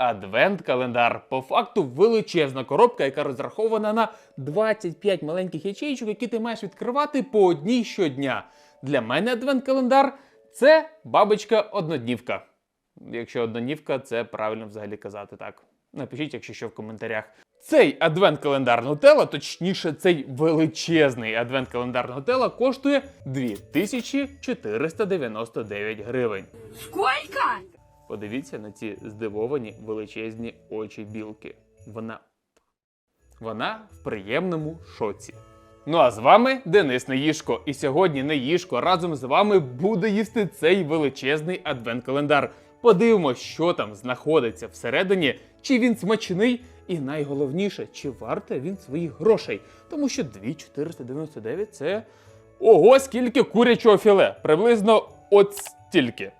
Адвент-календар. По факту величезна коробка, яка розрахована на 25 маленьких ячейчок, які ти маєш відкривати по одній щодня. Для мене адвент-календар це бабочка одноднівка. Якщо одноднівка, це правильно взагалі казати так. Напишіть, якщо що в коментарях. Цей адвент-календар Нутелла, точніше, цей величезний адвент-календар Нутелла коштує 2499 гривень. Сколько? Подивіться на ці здивовані величезні очі білки. Вона. Вона в приємному шоці. Ну а з вами Денис Неїшко. І сьогодні Неїшко разом з вами буде їсти цей величезний адвент-календар. Подивимось, що там знаходиться всередині, чи він смачний, і найголовніше, чи варте він своїх грошей. Тому що 2499 це ого, скільки курячого філе. Приблизно от стільки.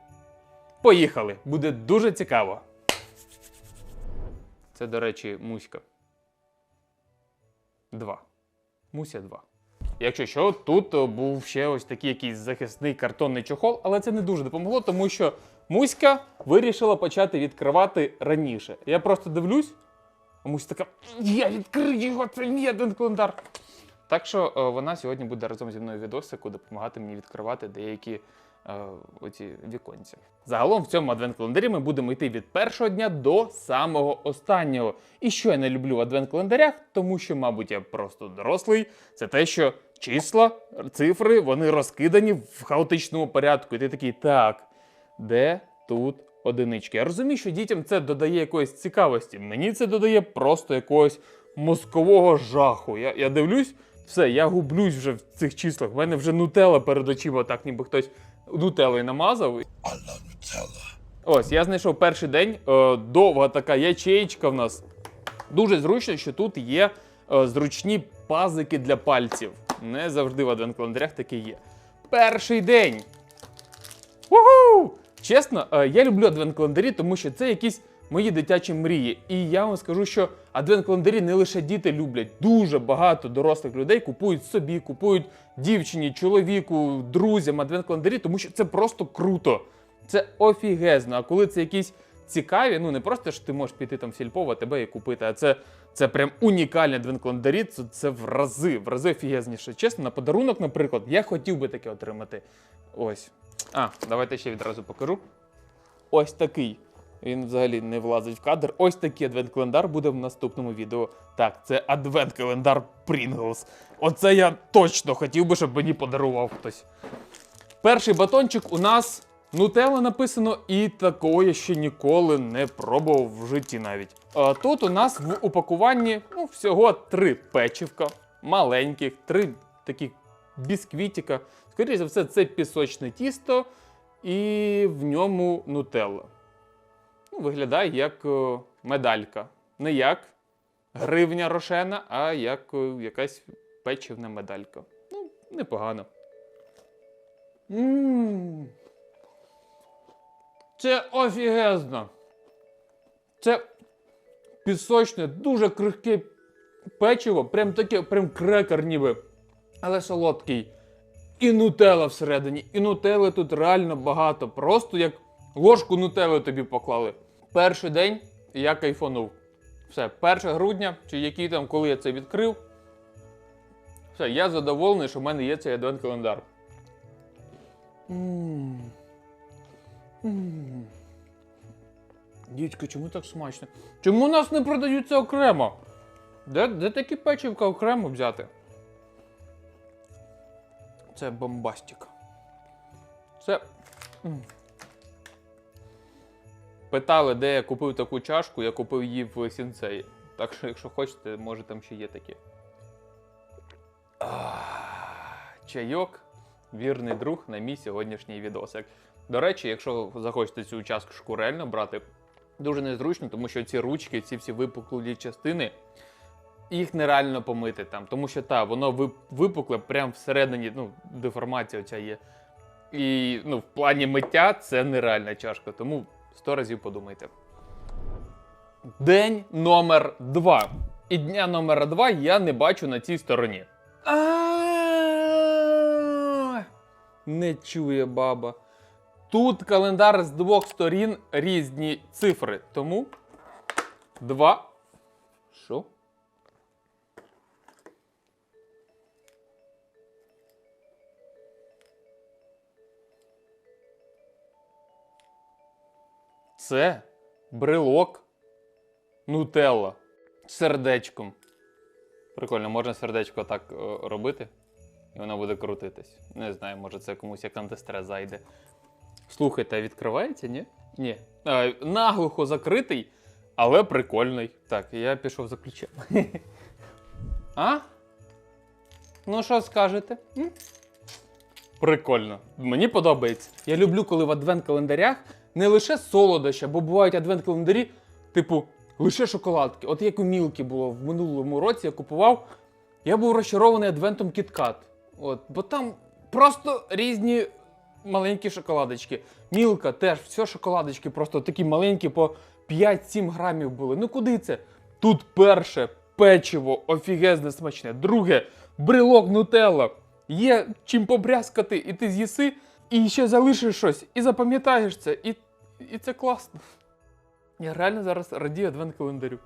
Поїхали, буде дуже цікаво. Це, до речі, Муська. Два. Муся 2. Якщо що, тут був ще ось такий якийсь захисний картонний чохол, але це не дуже допомогло, тому що Муська вирішила почати відкривати раніше. Я просто дивлюсь, а Муся така: Я відкрию його, це мій один календар. Так що е, вона сьогодні буде разом зі мною відосику допомагати мені відкривати деякі е, оці віконці. Загалом в цьому адвент-календарі ми будемо йти від першого дня до самого останнього. І що я не люблю в адвент-календарях, тому що, мабуть, я просто дорослий, це те, що числа, цифри, вони розкидані в хаотичному порядку. І ти такий, так, де тут одинички? Я розумію, що дітям це додає якоїсь цікавості. Мені це додає просто якогось мозкового жаху. Я, я дивлюсь, все, я гублюсь вже в цих числах. В мене вже нутелла перед очима, так ніби хтось нутеллою намазав. Ось, я знайшов перший день. Е, довга така ячеєчка в нас. Дуже зручно, що тут є е, зручні пазики для пальців. Не завжди в адвент-календарях таке є. Перший день. Уху! Чесно, е, я люблю адвент-календарі, тому що це якісь мої дитячі мрії. І я вам скажу, що адвент-календарі не лише діти люблять. Дуже багато дорослих людей купують собі, купують дівчині, чоловіку, друзям адвент-календарі, тому що це просто круто. Це офігезно. А коли це якісь цікаві, ну не просто що ти можеш піти там в сільпо, тебе і купити, а це, це прям унікальні адвент-календарі, це, це в рази, в рази офігезніше. Чесно, на подарунок, наприклад, я хотів би таке отримати. Ось. А, давайте ще відразу покажу. Ось такий. Він взагалі не влазить в кадр. Ось такий адвент-календар буде в наступному відео. Так, це адвент-календар Pringles. Оце я точно хотів би, щоб мені подарував хтось. Перший батончик у нас Нутелла написано, і такого я ще ніколи не пробував в житті навіть. А тут у нас в упакуванні ну, всього три печивка, маленьких, три таких бісквітіка. Скоріше за все, це пісочне тісто, і в ньому нутелла. Виглядає як е, медалька. Не як гривня рошена, а як е, якась печивна медалька. Ну, непогано. Ммм. Це офігезно. Це пісочне, дуже крихке печиво, прям таке, прям крекер ніби, але солодкий. І нутелла всередині. І нутелли тут реально багато. Просто як ложку нутелли тобі поклали. Перший день я кайфанув. Все, 1 грудня, чи який там, коли я це відкрив. Все, я задоволений, що в мене є цей адвент-календар. Ммм. Ммм. Дідько, чому так смачно? Чому нас не продаються окремо? Де, де такі печивка окремо взяти? Це бомбастик. Це. Питали, де я купив таку чашку, я купив її в сінцеї. Так що, якщо хочете, може там ще є такі. Чайок, вірний друг на мій сьогоднішній відосик. До речі, якщо захочете цю чашку реально брати, дуже незручно, тому що ці ручки, ці всі випуклі частини, їх нереально помити там. Тому що та, воно вип- випукле прямо всередині, ну, деформація оця є. І ну, в плані миття це нереальна чашка, тому Сто разів подумайте. День номер два. І дня номер два я не бачу на цій стороні. Не чує баба. Тут календар з двох сторін різні цифри. Тому 2 Це брелок Нутелла з сердечком. Прикольно, можна сердечко так е, робити, і воно буде крутитись. Не знаю, може це комусь як антистрес зайде. Слухайте, а відкривається, ні? Ні. Е, наглухо закритий, але прикольний. Так, я пішов за ключем. А? Ну, що скажете? М? Прикольно. Мені подобається. Я люблю, коли в адвент-календарях не лише солодощі, бо бувають адвент-календарі, типу, лише шоколадки. От як у Мілки було в минулому році, я купував. Я був розчарований адвентом KitKat. От, бо там просто різні маленькі шоколадочки. Мілка теж, все шоколадочки, просто такі маленькі по 5-7 грамів були. Ну куди це? Тут перше печиво офігезне смачне. Друге брелок нутелла. Є чим побрязкати, і ти з'їси, і ще залишиш щось, і запам'ятаєш це, і, і це класно. Я реально зараз радію адвент календарю.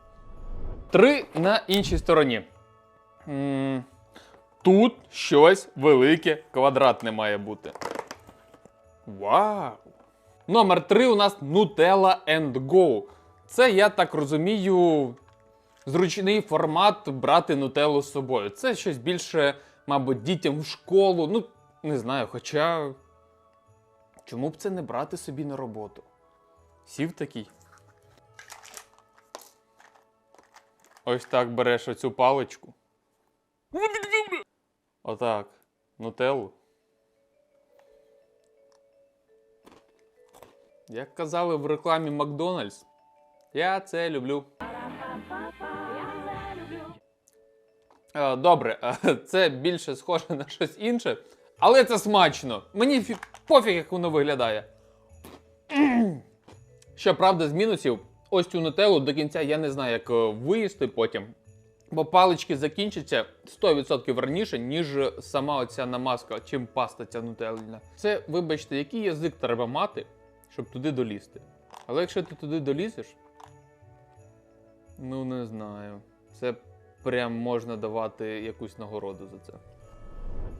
Три на іншій стороні. Тут щось велике, квадратне має бути. Вау! Номер три у нас Nutella and Go. Це, я так розумію, зручний формат брати нутеллу з собою. Це щось більше, мабуть, дітям в школу. Ну, не знаю, хоча. Чому б це не брати собі на роботу? Сів такий. Ось так береш оцю паличку. Отак. Нутеллу. Як казали в рекламі Макдональдс, я це люблю. Е, Добре, це більше схоже на щось інше, але це смачно. Мені фі- пофіг, як воно виглядає. Щоправда, з мінусів, ось цю нутеллу до кінця я не знаю, як е, виїсти потім. Бо палички закінчаться 100% раніше, ніж сама оця намазка, чим паста ця нутелліна. Це, вибачте, який язик треба мати, щоб туди долізти. Але якщо ти туди долізеш, ну не знаю. Це прям можна давати якусь нагороду за це.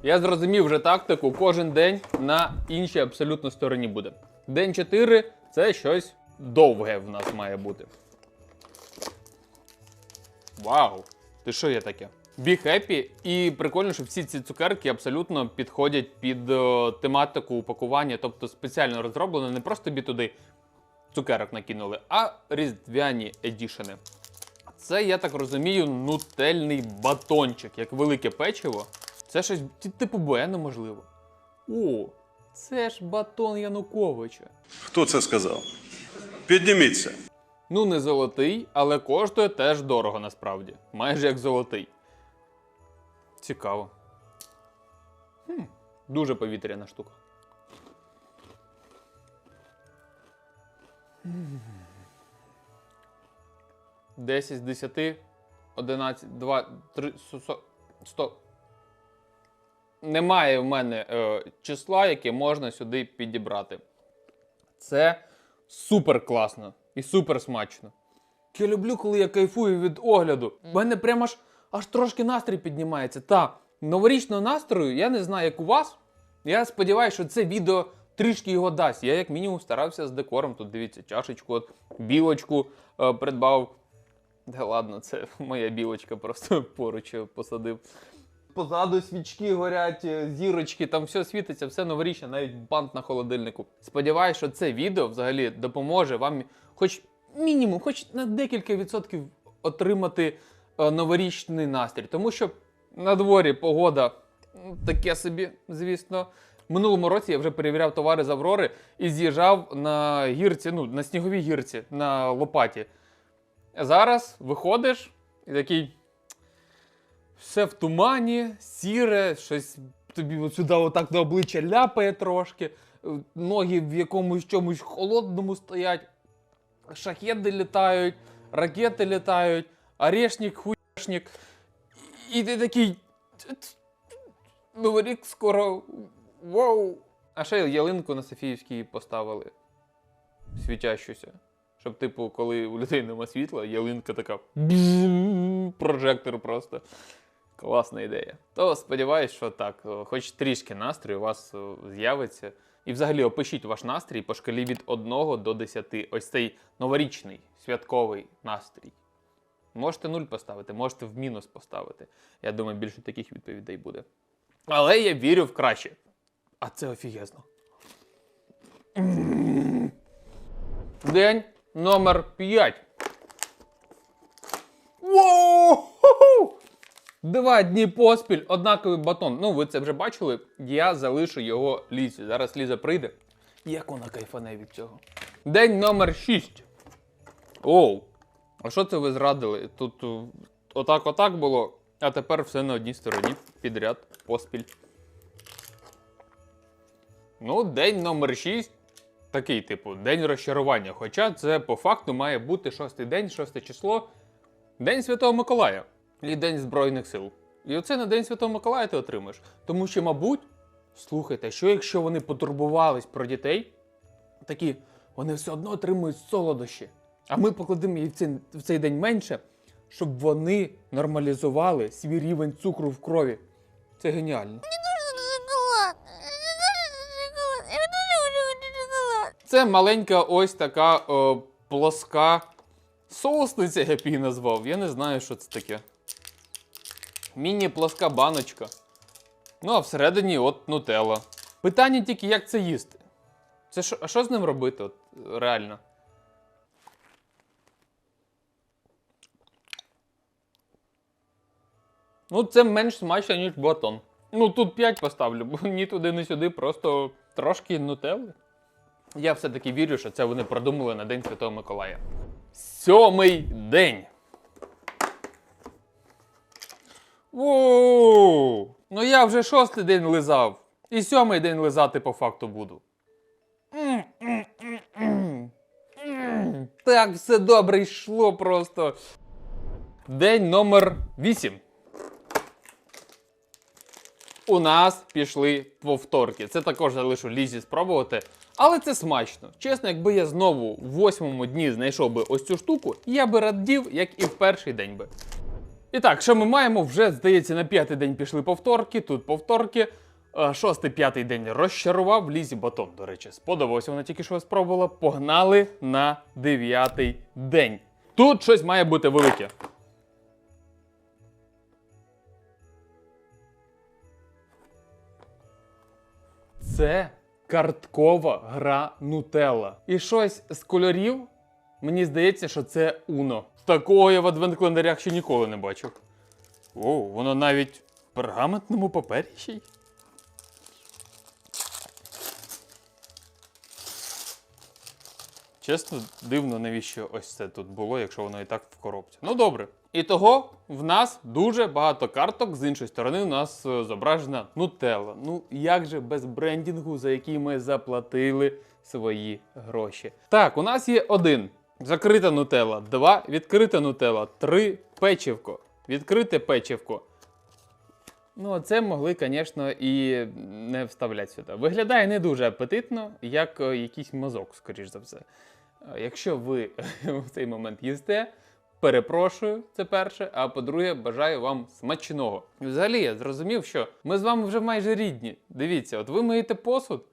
Я зрозумів вже тактику, кожен день на іншій абсолютно стороні буде. День 4 це щось довге в нас має бути. Вау! Ти що є таке? Be happy. І прикольно, що всі ці цукерки абсолютно підходять під е, тематику упакування, тобто спеціально розроблено, не просто тобі туди цукерок накинули, а різдвяні едішени. Це, я так розумію, нутельний батончик, як велике печиво. Це щось типу Буено, можливо. О, це ж батон Януковича. Хто це сказав? Підніміться. Ну, не золотий, але коштує теж дорого насправді. Майже як золотий. Цікаво. Хм, дуже повітряна штука. 10 з 10, 11, 2, 3, 100. Немає в мене е, числа, яке можна сюди підібрати. Це супер класно і супер смачно. Я люблю, коли я кайфую від огляду. У мене прямо аж, аж трошки настрій піднімається. Та новорічного настрою я не знаю, як у вас. Я сподіваюся, що це відео трішки його дасть. Я, як мінімум, старався з декором. Тут дивіться, чашечку, от, білочку е, придбав. Да ладно, це моя білочка, просто поруч посадив. Позаду свічки горять, е, зірочки, там все світиться, все новорічне, навіть бант на холодильнику. Сподіваюсь, що це відео взагалі допоможе вам, хоч мінімум, хоч на декілька відсотків отримати е, новорічний настрій. Тому що на дворі погода таке собі, звісно. Минулому році я вже перевіряв товари з Аврори і з'їжджав на гірці, ну, на сніговій гірці, на лопаті. Зараз виходиш і такий. Все в тумані, сіре, щось тобі от сюди отак на обличчя ляпає трошки, е, ноги в якомусь чомусь холодному стоять, шахеди літають, ракети літають, орешник, хуєшник. І ти такий. Новий рік скоро. Вау! А ще ялинку на Софіївській поставили. Світящуся. Щоб, типу, коли у людей нема світла, ялинка така прожектор просто. Класна ідея. То сподіваюсь, що так, е, хоч трішки настрою у вас е, з'явиться. І взагалі опишіть ваш настрій по шкалі від 1 до 10. Ось цей новорічний святковий настрій. Можете 0 поставити, можете в мінус поставити. Я думаю, більше таких відповідей буде. Але я вірю в краще. А це офігезно. День номер 5. Воу! Два дні поспіль, однаковий батон. Ну, ви це вже бачили. Я залишу його лізі. Зараз Ліза прийде. Як вона кайфане від цього. День номер 6. Оу. А що це ви зрадили? Тут е, отак отак було, а тепер все на одній стороні підряд поспіль. Ну, день номер 6. Такий, типу, день розчарування. Хоча це по факту має бути шостий день, шосте число. День Святого Миколая і День Збройних сил. І оце на День Святого Миколая ти отримаєш. Тому що, мабуть, слухайте, що якщо вони потурбувались про дітей, такі вони все одно отримують солодощі. А ми покладемо їй в цей, в цей день менше, щоб вони нормалізували свій рівень цукру в крові. Це геніально. Це маленька ось така о, плоска соусниця, я б її назвав. Я не знаю, що це таке. Міні-плоска баночка. Ну, а всередині от нутелла. Питання тільки, як це їсти. Це що, а що з ним робити, от, реально? Ну, це менш смачно, ніж батон. Ну, тут 5 поставлю, бо ні туди, ні сюди, просто трошки нутелли. Я все-таки вірю, що це вони продумали на День Святого Миколая. Сьомий день. Воу! Ну я вже шостий день лизав. І сьомий день лизати по факту буду. Так, все добре йшло просто. День номер 8. У нас пішли повторки. Це також залишу лізі спробувати. Але це смачно. Чесно, якби я знову в восьмому дні знайшов би ось цю штуку, я би радів, як і в перший день би. І так, що ми маємо? Вже, здається, на п'ятий день пішли повторки, тут повторки. Е, Шостий, п'ятий день розчарував лізі батон. До речі, сподобався, вона тільки що спробувала. Погнали на дев'ятий день. Тут щось має бути велике. Це карткова гра Нутелла. І щось з кольорів. Мені здається, що це Уно. Такого я в адвент-календарях ще ніколи не бачив. О, воно навіть в пергаментному папері ще й. Чесно, дивно, навіщо ось це тут було, якщо воно і так в коробці. Ну добре. І того в нас дуже багато карток. З іншої сторони, у нас е, зображена Нутелла. Ну як же без брендінгу, за який ми заплатили свої гроші? Так, у нас є один. Закрита нутелла, два відкрита нутелла, три печивко, відкрите печивко. Ну, а це могли, звісно, і не вставляти сюди. Виглядає не дуже апетитно, як е, якийсь мазок, скоріш за все. Е, Якщо ви в цей момент їсте, перепрошую, це перше. А по-друге, бажаю вам смачного. І Взагалі, я зрозумів, що ми з вами вже майже рідні. Дивіться, от ви миєте посуд,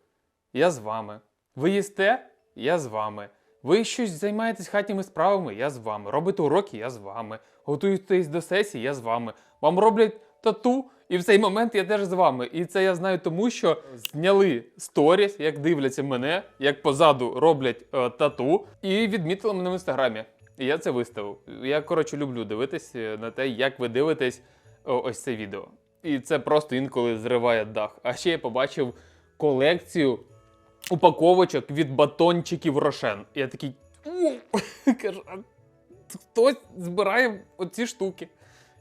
я з вами. Ви їсте, я з вами. Ви щось займаєтесь хатніми справами, я з вами. Робите уроки, я з вами. Готуєтесь до сесії, я з вами. Вам роблять тату, і в цей момент я теж з вами. І це я знаю тому, що зняли сторіс, як дивляться мене, як позаду роблять е, тату, і відмітили мене в інстаграмі. І я це виставив. Я, коротше, люблю дивитись е, на те, як ви дивитесь о, ось це відео. І це просто інколи зриває дах. А ще я побачив колекцію упаковочок від батончиків Рошен. І я такий. Кажу, а хтось збирає оці штуки.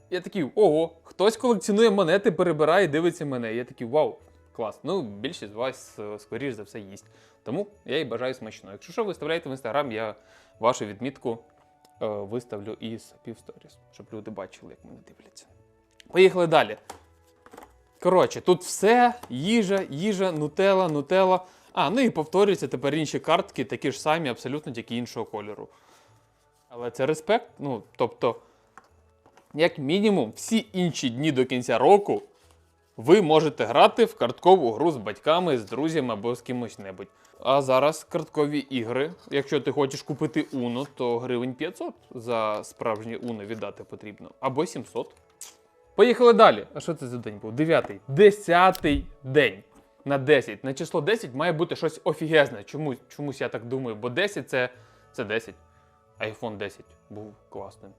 Я такий, ого, хтось колекціонує монети, перебирає, і дивиться мене. Я такий, вау, клас. Ну, більшість з вас, е, скоріш за все, їсть. Тому я їй бажаю смачно. Якщо що, виставляєте в інстаграм, я вашу відмітку е, виставлю із півсторіс, щоб люди бачили, як мене дивляться. Поїхали далі. Коротше, тут все їжа, їжа, нутела, нутела. А, ну і повторюються тепер інші картки, такі ж самі, абсолютно тільки іншого кольору. Але це респект. Ну, тобто, як мінімум, всі інші дні до кінця року ви можете грати в карткову гру з батьками, з друзями або з кимось небудь. А зараз карткові ігри. Якщо ти хочеш купити Uno, то гривень 500 за справжнє Uno віддати потрібно. Або 700. Поїхали далі. А що це за день був? Дев'ятий. Десятий день. На 10. На число 10 має бути щось офігезне. Чомусь, чомусь я так думаю, бо 10 це, це 10. iPhone 10 був класним.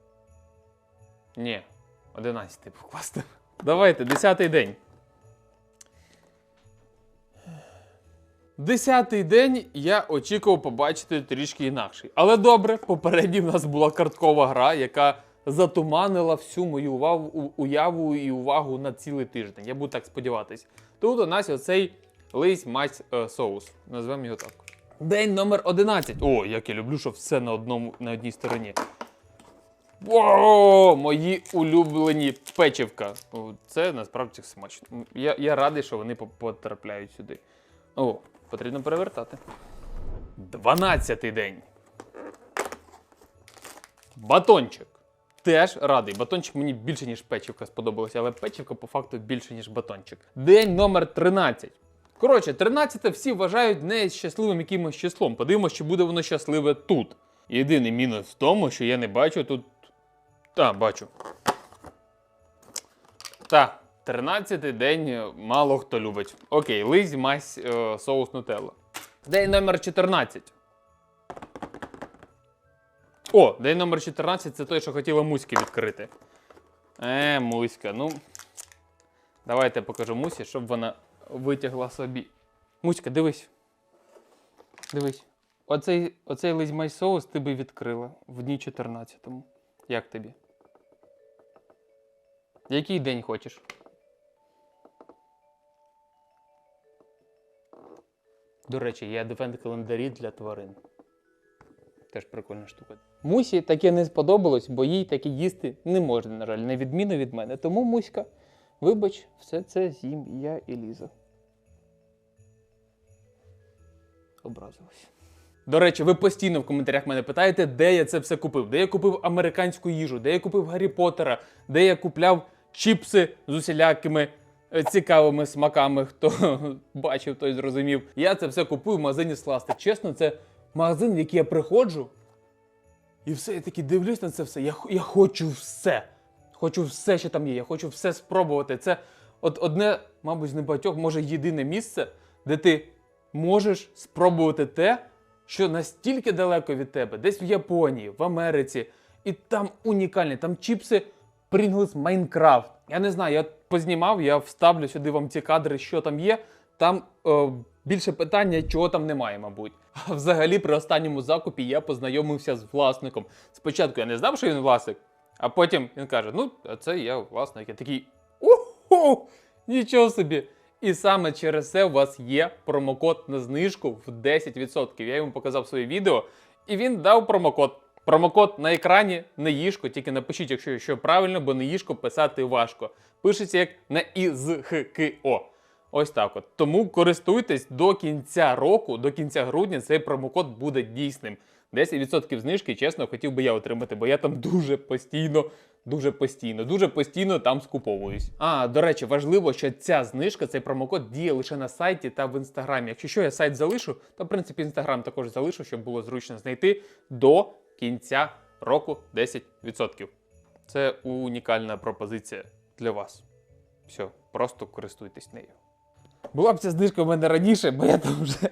Ні, 11 був класним. Давайте, 10-й день. Десятий день я очікував побачити трішки інакший. Але добре, попередній в нас була карткова гра, яка затуманила всю мою увагу, уяву і увагу на цілий тиждень. Я буду так сподіватись. Тут у нас оцей лись мать е, соус. Назвемо його так. День номер 11. О, як я люблю, що все на, одному, на одній стороні. О, мої улюблені печивка. Це насправді смачно. Я, я радий, що вони потрапляють сюди. О, потрібно перевертати. Дванадцятий день. Батончик. Теж радий. Батончик мені більше, ніж печивка сподобалося, але печивка по факту більше, ніж батончик. День номер 13. Коротше, 13 всі вважають не щасливим якимось числом. Подивимося, чи буде воно щасливе тут. Єдиний мінус в тому, що я не бачу тут. Та, бачу. Та, 13-й день мало хто любить. Окей, лизь, мазь, е, соус нутелла. День номер 14. О, день номер 14 це той, що хотіла Муськи відкрити. Е, Муська, ну. Давайте я покажу Мусі, щоб вона витягла собі. Муська, дивись. Дивись. Оцей, оцей лизьмай соус ти би відкрила в дні 14-му. Як тобі? Який день хочеш? До речі, є адвент-календарі для тварин. Теж прикольна штука. Мусі таке не сподобалось, бо їй таке їсти не можна, на жаль, на відміну від мене. Тому Муська, вибач, все це з'їм я і Ліза. Образилась. До речі, ви постійно в коментарях мене питаєте, де я це все купив, де я купив американську їжу, де я купив Гаррі Поттера, де я купляв чіпси з усілякими е, цікавими смаками. Хто бачив, той зрозумів. Я це все купую в магазині Сласти. Чесно, це магазин, в який я приходжу. І все, я таки дивлюсь на це все. Я, я хочу все. Хочу все, що там є. Я хочу все спробувати. Це от одне, мабуть, з небагатьох, може, єдине місце, де ти можеш спробувати те, що настільки далеко від тебе, десь в Японії, в Америці, і там унікальні, там чіпси Pringles Minecraft. Я не знаю, я познімав, я вставлю сюди вам ці кадри, що там є. Там е, більше питання, чого там немає, мабуть. А взагалі, при останньому закупі я познайомився з власником. Спочатку я не знав, що він власник, а потім він каже: Ну, а це я власник. Я такий уху! Нічого собі! І саме через це у вас є промокод на знижку в 10%. Я йому показав своє відео, і він дав промокод. Промокод на екрані не їжко, тільки напишіть, якщо що правильно, бо не їжко писати важко. Пишеться як на ІЗХКО. Ось так от. Тому користуйтесь до кінця року, до кінця грудня цей промокод буде дійсним. 10% знижки, чесно, хотів би я отримати, бо я там дуже постійно, дуже постійно, дуже постійно там скуповуюсь. А, до речі, важливо, що ця знижка, цей промокод діє лише на сайті та в інстаграмі. Якщо що, я сайт залишу, то в принципі інстаграм також залишу, щоб було зручно знайти до кінця року 10%. Це унікальна пропозиція для вас. Все, просто користуйтесь нею. Була б ця знижка в мене раніше, бо я там вже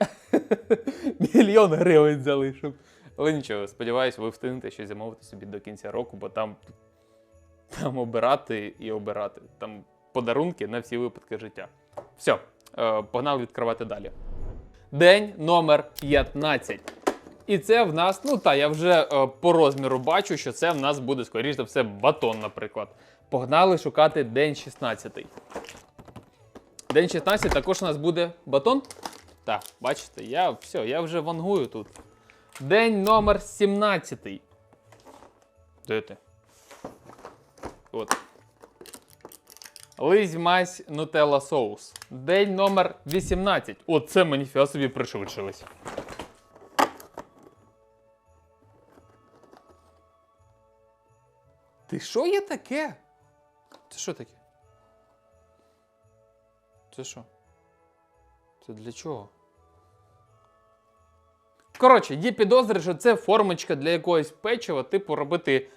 мільйон гривень залишив. Але нічого, сподіваюсь, ви встигнете щось замовити собі до кінця року, бо там, там обирати і обирати. Там подарунки на всі випадки життя. Все, погнали відкривати далі. День номер 15. І це в нас, ну та я вже е, по розміру бачу, що це в нас буде, скоріш за все, батон, наприклад. Погнали шукати день 16. День 16 також у нас буде батон. Так, бачите, я все, я вже вангую тут. День номер 17. Де ти? От. Лизь мазь нутелла соус. День номер 18. Оце мені фіга собі пришвидшились. Ти що є таке? Це що таке? Це що? Це для чого? Коротше, є підозри, що це формочка для якогось печива, типу робити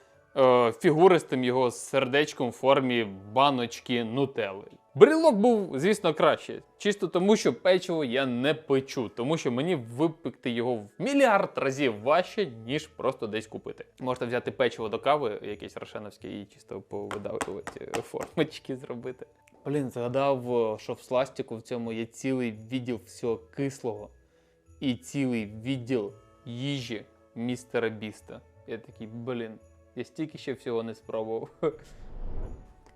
фігуристим його сердечком в формі баночки нутелли. Брелок був, звісно, краще. Чисто тому, що печиво я не печу, тому що мені випекти його в мільярд разів важче, ніж просто десь купити. Можете взяти печиво до кави, якесь рошеновське, і чисто повидавлювати формочки зробити. Блін, згадав, е, що в сластику в цьому є цілий відділ всього кислого і цілий відділ їжі містера Біста. Я такий, блін, я стільки ще всього не спробував.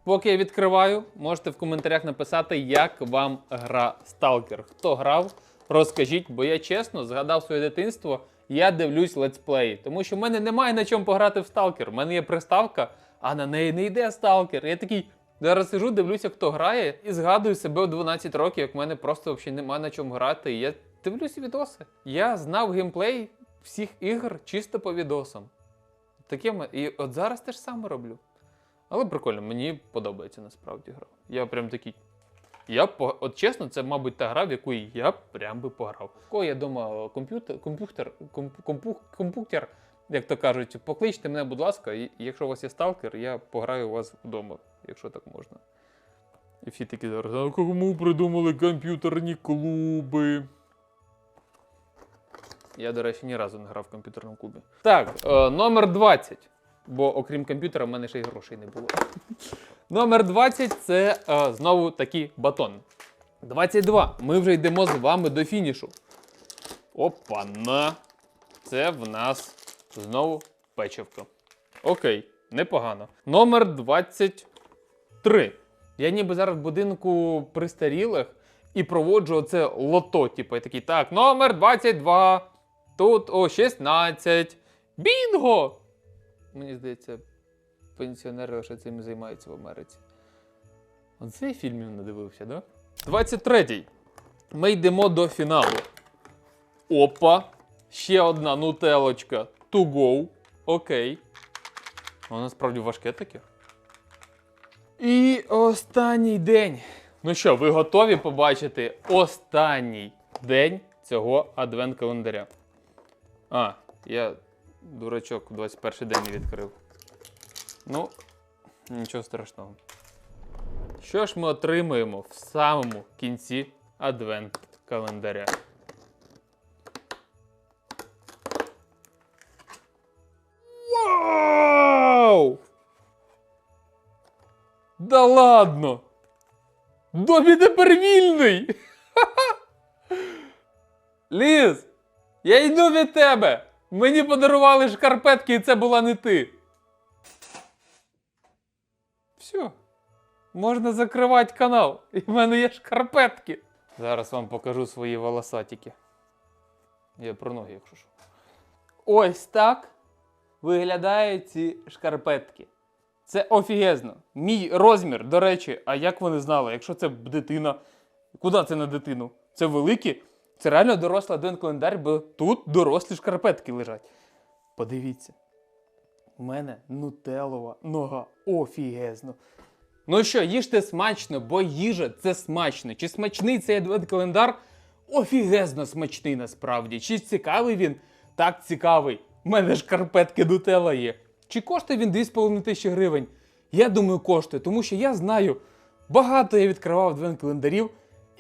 Поки я відкриваю, можете в коментарях написати, як вам гра Stalker. Хто грав, розкажіть, бо я чесно згадав своє дитинство, я дивлюсь летсплеї, тому що в мене немає на чому пограти в Stalker. У мене є приставка, а на неї не йде Stalker. Я такий. Зараз сижу, дивлюся, хто грає, і згадую себе у 12 років, як в мене просто взагалі немає на чому грати. Я дивлюся відоси. Я знав геймплей всіх ігор чисто по відосам. Таке і от зараз те ж саме роблю. Але прикольно, мені подобається насправді гра. Я прям такий. Я по- от чесно, це, мабуть, та гра, в яку я прям би пограв. Кого я дома комп'ютер, комп'ютер, як то кажуть, покличте мене, будь ласка, і якщо у вас є сталкер, я пограю у вас вдома, якщо так можна. І всі такі зараз, а кому придумали комп'ютерні клуби? Я, до речі, ні разу не грав в комп'ютерному клубі. Так, е, номер 20. Бо окрім комп'ютера, в мене ще й грошей не було. номер 20 це е, знову такий батон. 22. Ми вже йдемо з вами до фінішу. Опа-на. Це в нас знову печивка. Окей, непогано. Номер 23. Я ніби зараз в будинку престарілих і проводжу оце лото. Типу, я такий, так, номер 22. Тут о 16. Бінго! Мені здається, пенсіонери лише цим займаються в Америці. Оце я фільмів не дивився, да? 23. Ми йдемо до фіналу. Опа. Ще одна нутелочка. To go. Окей. Воно насправді важке таке. І останній день. Ну що, ви готові побачити останній день цього адвент-календаря? А, я дурачок 21 день не відкрив. Ну, нічого страшного. Що ж ми отримуємо в самому кінці адвент-календаря? Вау! Да ладно! Добі тепер вільний! Ліз! Я йду від тебе! Мені подарували шкарпетки, і це була не ти. Все. Можна закривати канал. І в мене є шкарпетки. Зараз вам покажу свої волосатики. Я про ноги, якщо що. Ось так виглядають ці шкарпетки. Це офігезно. Мій розмір, до речі, а як вони знали, якщо це дитина, куди це на дитину? Це великі, це реально дорослий один календар, бо тут дорослі шкарпетки лежать. Подивіться. У мене нутелова нога офігезно. Ну що, їжте смачно, бо їжа це смачно. Чи смачний цей адвент-календар? Офігезно смачний насправді. Чи цікавий він? Так цікавий. У мене шкарпетки нутелла є. Чи коштує він 2,5 тисячі гривень? Я думаю, коштує, тому що я знаю, багато я відкривав адвент-календарів,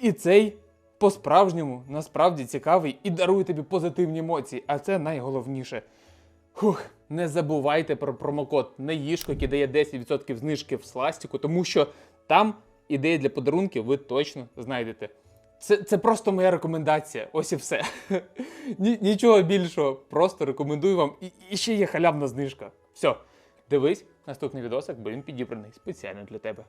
і цей по-справжньому насправді цікавий і дарує тобі позитивні емоції, а це найголовніше. Хух, не забувайте про промокод Неїжко, який дає 10% знижки в сластику, тому що там ідеї для подарунків ви точно знайдете. Це, це просто моя рекомендація. Ось і все. Нічого більшого. Просто рекомендую вам. І, і ще є халявна знижка. Все, дивись наступний відосик, бо він підібраний спеціально для тебе.